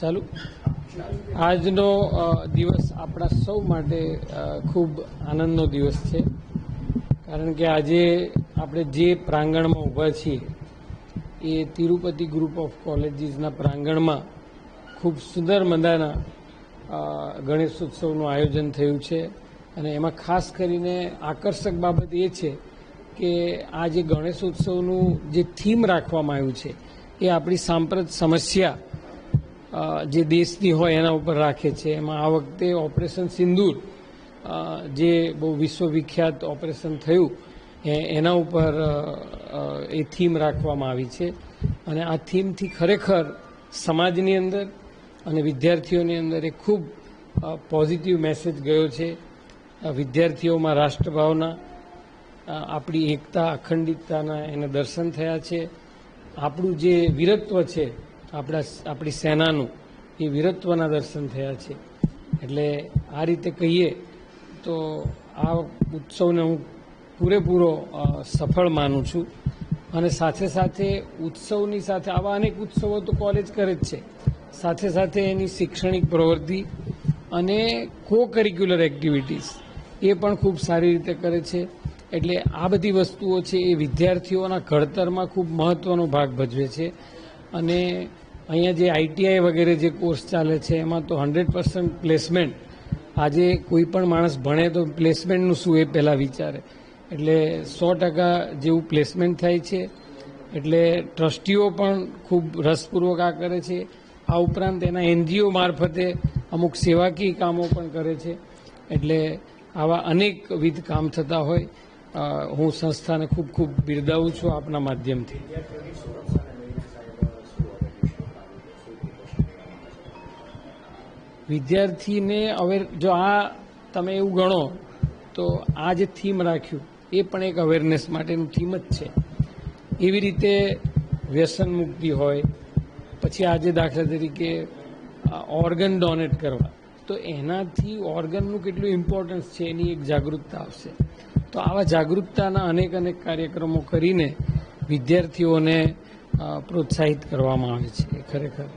ચાલુ. આજનો દિવસ આપણા સૌ માટે ખૂબ આનંદનો દિવસ છે. કારણ કે આજે આપણે જે પ્રાંગણમાં ઊભા છીએ, એ તિરુપતિ ગ્રુપ ઓફ કોલેજીસના પ્રાંગણમાં ખૂબ સુંદર મજાના ગણેશોત્સવનું આયોજન થયું છે. અને એમાં ખાસ કરીને આકર્ષક બાબત એ છે કે આ જે ગણેશ ઉત્સવનું જે થીમ રાખવામાં આવ્યું છે, એ આપણી સાંપ્રત સમસ્યા જે દેશની હોય એના ઉપર રાખે છે. એમાં આ વખતે ઓપરેશન સિંદૂર જે બહુ વિશ્વવિખ્યાત ઓપરેશન થયું એના ઉપર એ થીમ રાખવામાં આવી છે. અને આ થીમથી ખરેખર સમાજની અંદર અને વિદ્યાર્થીઓની અંદર એ ખૂબ પોઝિટિવ મેસેજ ગયો છે. વિદ્યાર્થીઓમાં રાષ્ટ્રભાવના આપણી એકતા, અખંડિતતાના એના દર્શન થયા છે. આપણું જે વીરત્વ છે આપણા આપણી સેનાનું એ વીરત્વના દર્શન થયા છે. એટલે આ રીતે કહીએ તો આ ઉત્સવને હું પૂરેપૂરો સફળ માનું છું. અને સાથે સાથે ઉત્સવની સાથે, આવા અનેક ઉત્સવો તો કોલેજ કરે જ છે. સાથે સાથે એની શૈક્ષણિક પ્રવૃત્તિ અને કો કરિક્યુલર એક્ટિવિટીઝ એ પણ ખૂબ સારી રીતે કરે છે. એટલે આ બધી વસ્તુઓ છે એ વિદ્યાર્થીઓના ઘડતરમાં ખૂબ મહત્ત્વનો ભાગ ભજવે છે. અને અહીંયા જે આઈટીઆઈ વગેરે જે કોર્સ ચાલે છે, એમાં તો હંડ્રેડ પર્સન્ટ પ્લેસમેન્ટ. આજે કોઈ પણ માણસ ભણે તો પ્લેસમેન્ટનું શું એ પહેલાં વિચારે. એટલે સો ટકા જેવું પ્લેસમેન્ટ થાય છે. એટલે ટ્રસ્ટીઓ પણ ખૂબ રસપૂર્વક આ કરે છે. આ ઉપરાંત એના એનજીઓ મારફતે અમુક સેવાકીય કામો પણ કરે છે. એટલે આવા અનેકવિધ કામ થતા હોય. હું સંસ્થાને ખૂબ ખૂબ બિરદાવું છું આપના માધ્યમથી. વિદ્યાર્થીને હવે જો આ તમે એવું ગણો, તો આ જે થીમ રાખ્યું, એ પણ એક અવેરનેસ માટેનું થીમ જ છે. એવી રીતે વ્યસન મુક્તિ હોય, પછી આજે દાખલા તરીકે ઓર્ગન ડોનેટ કરવા, તો એનાથી ઓર્ગનનું કેટલું ઇમ્પોર્ટન્સ છે એની એક જાગૃતતા આવશે. તો આવા જાગૃતતાના અનેક અનેક કાર્યક્રમો કરીને વિદ્યાર્થીઓને પ્રોત્સાહિત કરવામાં આવે છે, ખરેખર.